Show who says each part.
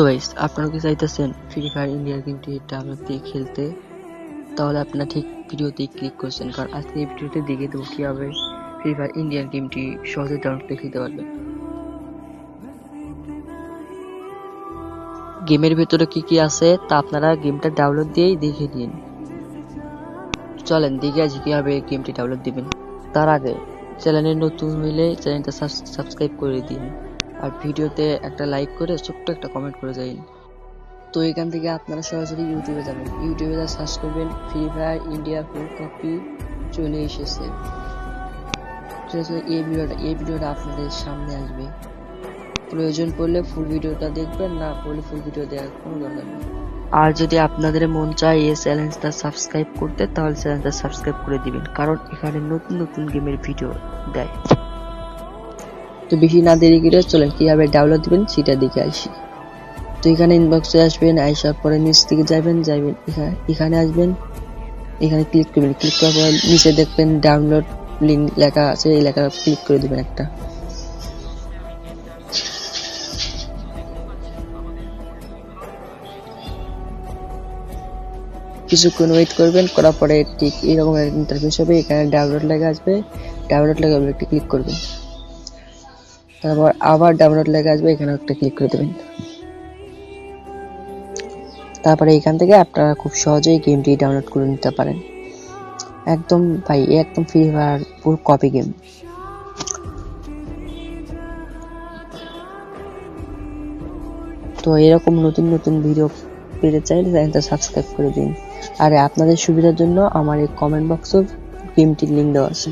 Speaker 1: তো গাইস আপনারা কি চাইতেছেন? ফ্রি ফায়ার ইন্ডিয়ার গেমটি ডাউনলোড দিয়ে খেলতে? তাহলে আপনারা ঠিক ভিডিওতেই ক্লিক করছেন, কারণ আজকে এই ভিডিওতে দেখিয়ে দেবো কীভাবে ফ্রি ফায়ার ইন্ডিয়ান গেমটি সহজে ডাউনলোড করে খেলতে পারবেন। গেমের ভেতরে কি কি আছে, তা আপনারা গেমটা ডাউনলোড দিয়েই দেখে নিন। চলেন, দেখে আজ কীভাবে গেমটি ডাউনলোড দিবেন। তার আগে চ্যানেলে নতুন হইলে চ্যানেলটা সাবস্ক্রাইব করে দিন। আর ভিডিওতে একটা লাইক করে ছোট্ট একটা কমেন্ট করে যাই। তো এখান থেকে আপনারা সরাসরি ইউটিউবে যাবেন। ইউটিউবে যা সার্চ করবেন free fire India full copy চলে এসেছে। এই ভিডিওটা এই ভিডিওটা আপনাদের সামনে আসবে। প্রয়োজন পড়লে ফুল ভিডিওটা দেখবেন, না পড়লে ফুল ভিডিও দেওয়ার কোনো দরকার নেই। আর যদি আপনাদের মন চায় এই চ্যানেলটা সাবস্ক্রাইব করতে, তাহলে চ্যানেলটা সাবস্ক্রাইব করে দিবেন, কারণ এখানে নতুন নতুন গেমের ভিডিও দেয়। তো বেশি না দেরি করে চলেন, কীভাবে ডাউনলোড দিবেন সেটা দেখে আসি। তো এখানে ইনবক্সে আসবেন, আসার পরে নিচ থেকে যাবেন যাবেন এখানে এখানে আসবেন, এখানে ক্লিক করবেন। ক্লিক করার পর নিচে দেখবেন ডাউনলোড লিঙ্ক লেখা আছে, এই লেখা ক্লিক করে দিবেন একটা। কিছুক্ষণ ওয়েট করবেন, করার পরে ঠিক এরকম ইন্টারফেস হবে, এখানে ডাউনলোড লেখা আসবে ডাউনলোড লেখা একটি ক্লিক করবেন। তারপর আবার ডাউনলোড লেগে আসবে, এখানে একটা ক্লিক করে দেবেন। তারপরে এখান থেকে আপনারা খুব সহজেই গেমটি ডাউনলোড করে নিতে পারেন। একদম ভাই একদম ফ্রি ফায়ার পুরো কপি গেম তো এরকম নতুন নতুন ভিডিও পেতে চাইলে চ্যানেলটা সাবস্ক্রাইব করে দিন। আর আপনাদের সুবিধার জন্য আমার এই কমেন্ট বক্সে গেমটির লিঙ্ক দেওয়া আছে।